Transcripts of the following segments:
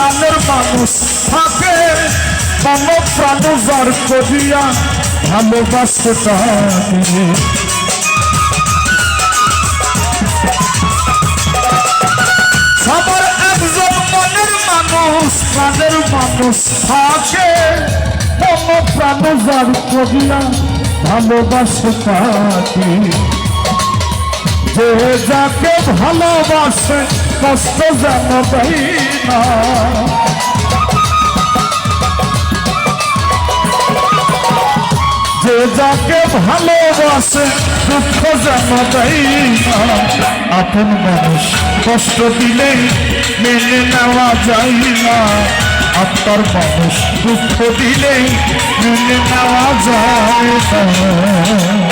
প্রাণের মানুষ থাকে মন প্রাণ যার করিয়া ভালোবাসতে তাকে সবার একজন মনের মানুষ, প্রাণের মানুষ থাকে মন প্রাণ যার করিয়া ভালোবাসতে তাকে যে যাকে ভালোবাসে, কষ্ট যেন দেয় না। যাকে ভালোবাসে, দুঃখ যেন যাই আপন মানুষ কষ্ট দিলেই মেনে নেওয়া যায় না। আত্মার মানুষ দুঃখ দিলেই মেনে নেওয়া যায় না।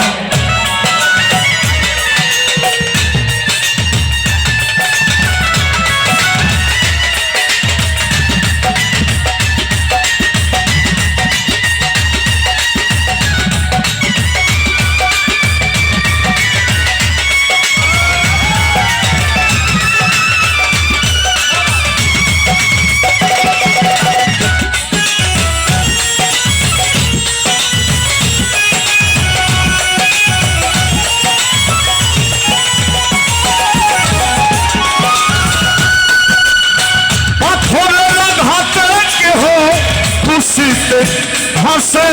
হাসে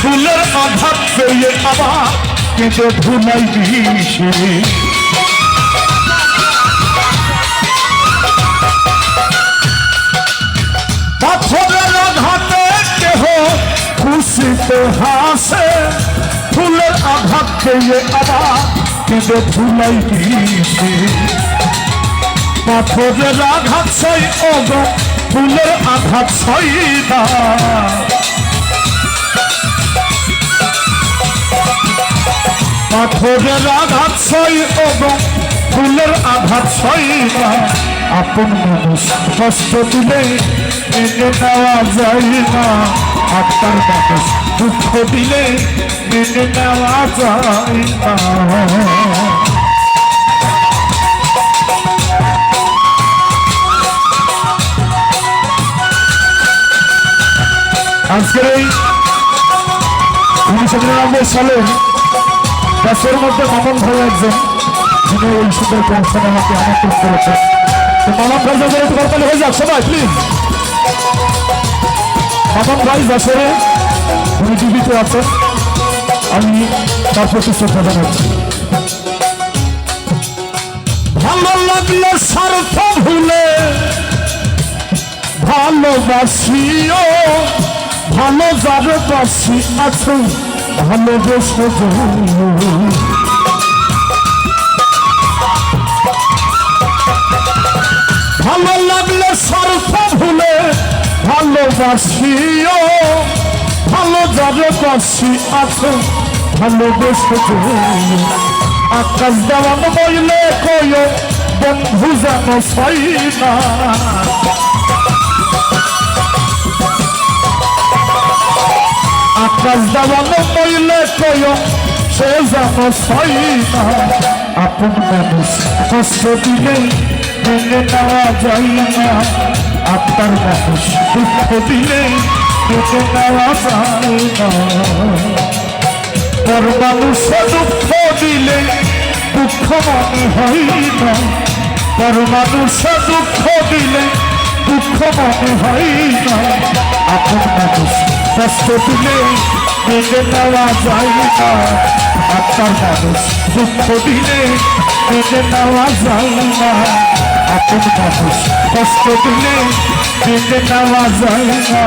ফুলের আঘাত পেয়ে আবার কেঁদে ধুলাই দিছে পাথরের আঘাতে কেহ খুশিতে হাসে ফুলের আঘাত পেয়ে আবার কেঁদে ধুলাই দিছে পাথরের আঘাত সই অগ ফুলের আঘাত সই না পাথরের আঘাত সই অগ ফুলের আঘাত সই না আপন মানুষ কষ্ট দিলে মেনে নেওয়া যায় না। আত্মার মানুষ দুঃখ দিলে মেনে নেওয়া যায় না। আজকের এই উনিশশো নিরানব্বই সালে দেশের মধ্যে মামন ভাই একজন, যিনি এই সুন্দর অনুষ্ঠানে আমাকে আমন্ত্রণ করেছেন। তো মামন ভাই, যাদের একটু করতালি হয়ে যাক, সবাই প্লিজ মামন ভাই, যশোরে উনি জীবিত আছেন। আমি তার প্রতি শ্রদ্ধা জানাচ্ছি। ভালো লাগলে স্বার্থ ভুলে ভালোবাসিও। ভালো যাবে বাসি আছে ভালোবেসে। ভালো লাগলে স্বার্থ ভুলে ভালোবাসিও ভালো যাবে বাসি আছে ভালোবেসে। আকাশ দেওয়ান বইলে কয় বন্ধু যেন সাই না দেওয়ানো কইলে কয় সে যেন সই না আপন মানুষ কষ্ট দিলে মেনে নেওয়া যায় না আপনার মানুষ দুঃখ দিলে মেনে নেওয়া যায় না পর মানুষে দুঃখ দিলে দুঃখ মনে হয় না পর দুঃখ দিলে দুঃখ মনে হয় না আপন মানুষ কষ্ট দিলে মেনে নেওয়া যায় না। আপনার মানুষ দুঃখ দিলে মেনে নেওয়া যায় না। আপন মানুষ কষ্ট দিলে মেনে নেওয়া যায় না।